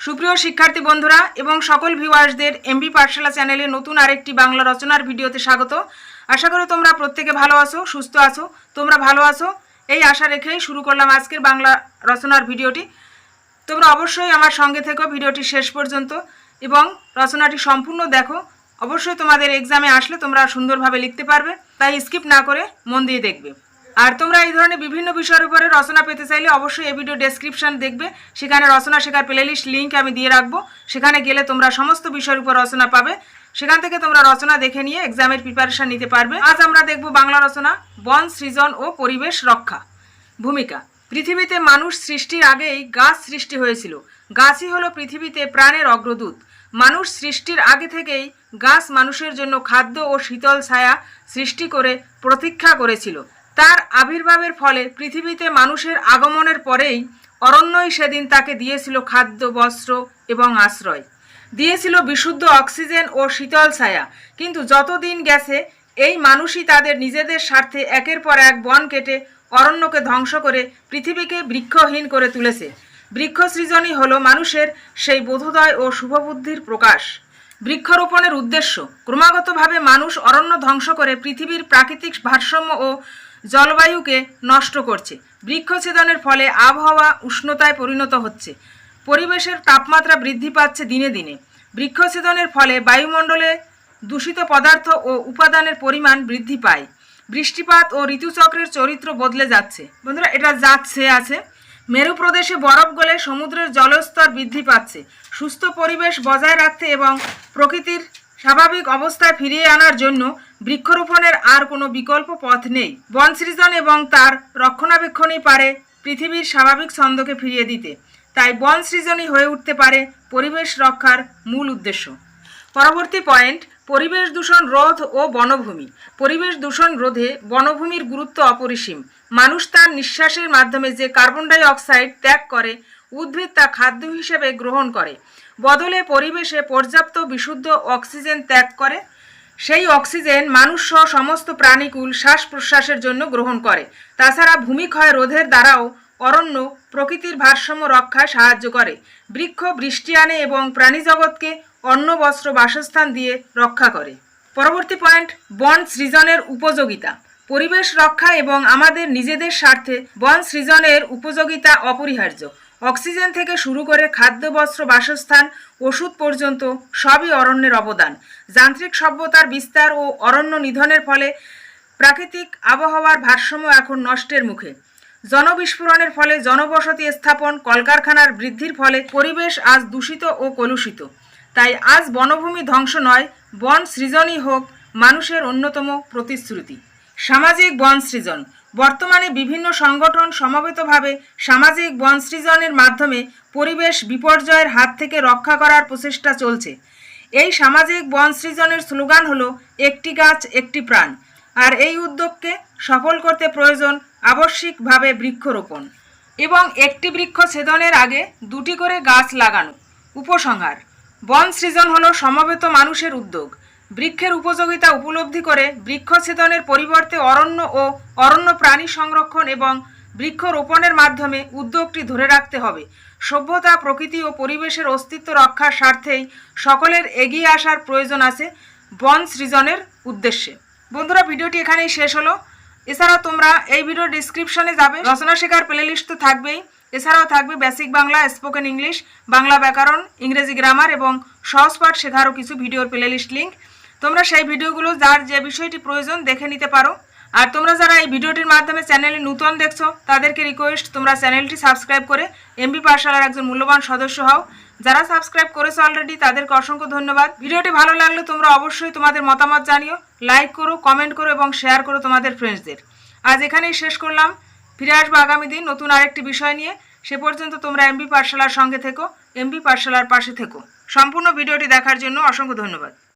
সুপ্রিয় শিক্ষার্থী বন্ধুরা এবং সকল ভিউয়ার্সদের এমবি পাঠশালা চ্যানেলে নতুন আরেকটি বাংলা রচনার ভিডিওতে স্বাগত। আশা করি তোমরা প্রত্যেকে ভালো আছো, সুস্থ আছো, তোমরা ভালো আছো? এই আশা রেখেই শুরু করলাম আজকের বাংলা রচনার ভিডিওটি। তোমরা অবশ্যই আমার সঙ্গে থেকো ভিডিওটি শেষ পর্যন্ত এবং রচনাটি সম্পূর্ণ দেখো। অবশ্যই তোমাদের এক্সামে আসলে তোমরা সুন্দরভাবে লিখতে পারবে, তাই স্কিপ না করে মন দিয়ে দেখবে। আর তোমরা এই ধরনের বিভিন্ন বিষয়ের উপরে রচনা পেতে চাইলে অবশ্যই এই ভিডিও ডেসক্রিপশন দেখবে। সেখানে রচনা শেখার প্লেলিস্ট লিঙ্ক আমি দিয়ে রাখব। সেখানে গেলে তোমরা সমস্ত বিষয়ের উপর রচনা পাবে। সেখান থেকে তোমরা রচনা দেখে নিয়ে এক্সামের প্রিপারেশান নিতে পারবে। আজ আমরা দেখব বাংলা রচনা, বন, সৃজন ও পরিবেশ রক্ষা ভূমিকা। পৃথিবীতে মানুষ সৃষ্টির আগেই গাছ সৃষ্টি হয়েছিল। গাছই হলো পৃথিবীতে প্রাণের অগ্রদূত। মানুষ সৃষ্টির আগে থেকেই গাছ মানুষের জন্য খাদ্য ও শীতল ছায়া সৃষ্টি করে, প্রতীক্ষা করেছিল। তার আবির্ভাবের ফলে পৃথিবীতে মানুষের আগমনের পরেই অরণ্যই সেদিন তাকে দিয়েছিল খাদ্য, বস্ত্র এবং আশ্রয়। দিয়েছিল বিশুদ্ধ অক্সিজেন ও শীতল ছায়া। কিন্তু যতদিন গেছে, এই মানুষই তাদের নিজেদের স্বার্থে একের পর এক বন কেটে অরণ্যকে ধ্বংস করে পৃথিবীকে বৃক্ষহীন করে তুলেছে। বৃক্ষ সৃজনই হলো মানুষের সেই বোধোদয় ও শুভবুদ্ধির প্রকাশ। বৃক্ষরোপণের উদ্দেশ্য। ক্রমাগতভাবে মানুষ অরণ্য ধ্বংস করে পৃথিবীর প্রাকৃতিক ভারসাম্য ও জলবায়ুকে নষ্ট করছে। বৃক্ষছেদনের ফলে আবহাওয়া উষ্ণতায় পরিণত হচ্ছে। পরিবেশের তাপমাত্রা বৃদ্ধি পাচ্ছে দিনে দিনে। বৃক্ষছেদনের ফলে বায়ুমণ্ডলে দূষিত পদার্থ ও উপাদানের পরিমাণ বৃদ্ধি পায়। বৃষ্টিপাত ও ঋতুচক্রের চরিত্র বদলে যাচ্ছে। বন্ধুরা, এটা যাচ্ছে আছে। মেরু প্রদেশে বরফ গলে সমুদ্রের জলস্তর বৃদ্ধি পাচ্ছে। সুস্থ পরিবেশ বজায় রাখতে এবং প্রকৃতির স্বাভাবিক অবস্থায় ফিরিয়ে আনার জন্য বৃক্ষরোপণের আর কোনো বিকল্প পথ নেই। বন সৃজন এবং তার রক্ষণাবেক্ষণই পারে পৃথিবীর স্বাভাবিক ছন্দকে ফিরিয়ে দিতে। তাই বন সৃজনই হয়ে উঠতে পারে পরিবেশ রক্ষার মূল উদ্দেশ্য। পরবর্তী পয়েন্ট, পরিবেশ দূষণ রোধ ও বনভূমি। পরিবেশ দূষণ রোধে বনভূমির গুরুত্ব অপরিসীম। মানুষ তার নিঃশ্বাসের মাধ্যমে যে কার্বন ডাই অক্সাইড ত্যাগ করে, উদ্ভিদ তা খাদ্য হিসেবে গ্রহণ করে। বদলে পরিবেশে পর্যাপ্ত বিশুদ্ধ অক্সিজেন ত্যাগ করে সেই অক্সিজেন মানুষ সহ সমস্ত প্রাণীকুল শ্বাস প্রশ্বাসের জন্য গ্রহণ করে। তাছাড়া ভূমিক্ষয় রোধের দ্বারাও অরণ্য প্রকৃতির ভারসাম্য রক্ষায় সাহায্য করে। বৃক্ষ, বৃষ্টি আনে এবং প্রাণীজগৎকে অন্ন, বস্ত্র, বাসস্থান দিয়ে রক্ষা করে। পরবর্তী পয়েন্ট, বন সৃজনের উপযোগিতা। পরিবেশ রক্ষা এবং আমাদের নিজেদের স্বার্থে বন সৃজনের উপযোগিতা অপরিহার্য। অক্সিজেন থেকে শুরু করে খাদ্য, বস্ত্র, বাসস্থান, ওষুধ পর্যন্ত সবই অরণ্যের অবদান। যান্ত্রিক সভ্যতার বিস্তার ও অরণ্য নিধনের ফলে প্রাকৃতিক আবহাওয়ার ভারসাম্য এখন নষ্টের মুখে। জনবিস্ফোরণের ফলে জনবসতি স্থাপন কলকারখানার বৃদ্ধির ফলে পরিবেশ আজ দূষিত ও কলুষিত। তাই আজ বনভূমি ধ্বংস নয়, বন সৃজনই হোক মানুষের অন্যতম প্রতিশ্রুতি। সামাজিক বন সৃজন। বর্তমানে বিভিন্ন সংগঠন সমবেতভাবে সামাজিক বন সৃজনের মাধ্যমে পরিবেশ বিপর্যয়ের হাত থেকে রক্ষা করার প্রচেষ্টা চলছে। এই সামাজিক বন সৃজনের স্লোগান হলো, একটি গাছ, একটি প্রাণ। আর এই উদ্যোগকে সফল করতে প্রয়োজন আবশ্যিকভাবে বৃক্ষরোপণ। এবং একটি বৃক্ষ ছেদনের আগে দুটি করে গাছ লাগানো। উপসংহার, বন সৃজন হলো সমবেত মানুষের উদ্যোগ। বৃক্ষের উপযোগিতা উপলব্ধি করে বৃক্ষছেদনের পরিবর্তে অরণ্য ও অরণ্য প্রাণী সংরক্ষণ এবং বৃক্ষরোপণের মাধ্যমে উদ্যোগটি ধরে রাখতে হবে। সভ্যতা, প্রকৃতি ও পরিবেশের অস্তিত্ব রক্ষার স্বার্থেই সকলের এগিয়ে আসার প্রয়োজন আছে বন সৃজনের উদ্দেশ্যে। বন্ধুরা, ভিডিওটি এখানেই শেষ হলো। এছাড়াও তোমরা এই ভিডিওর ডিসক্রিপশনে যাবে। রচনা শেখার প্লেলিস্ট তো থাকবেই। এছাড়াও থাকবে basic Bangla spoken English Bangla ব্যাকরণ ইংরেজি গ্রামার এবং সহজ পাঠ শেখারও কিছু ভিডিওর প্লেলিস্ট লিঙ্ক তোমরা সেই ভিডিওগুলো যার যে বিষয়টি প্রয়োজন দেখে নিতে পারো। আর তোমরা যারা এই ভিডিওটির মাধ্যমে চ্যানেলে নূতন দেখছ, তাদেরকে রিকোয়েস্ট তোমরা চ্যানেলটি সাবস্ক্রাইব করে এমবি পাঠশালার একজন মূল্যবান সদস্য হও। যারা সাবস্ক্রাইব করেছ অলরেডি তাদেরকে অসংখ্য ধন্যবাদ। ভিডিওটি ভালো লাগলে তোমরা অবশ্যই তোমাদের মতামত জানিও লাইক করো কমেন্ট করো এবং শেয়ার করো তোমাদের ফ্রেন্ডসদের আজ এখানেই শেষ করলাম। ফিরে আসব আগামী দিন নতুন আরেকটি বিষয় নিয়ে। সে পর্যন্ত তোমরা এমবি পাঠশালার সঙ্গে থেকো এমবি পাঠশালার পাশে থেকো। সম্পূর্ণ ভিডিওটি দেখার জন্য অসংখ্য ধন্যবাদ।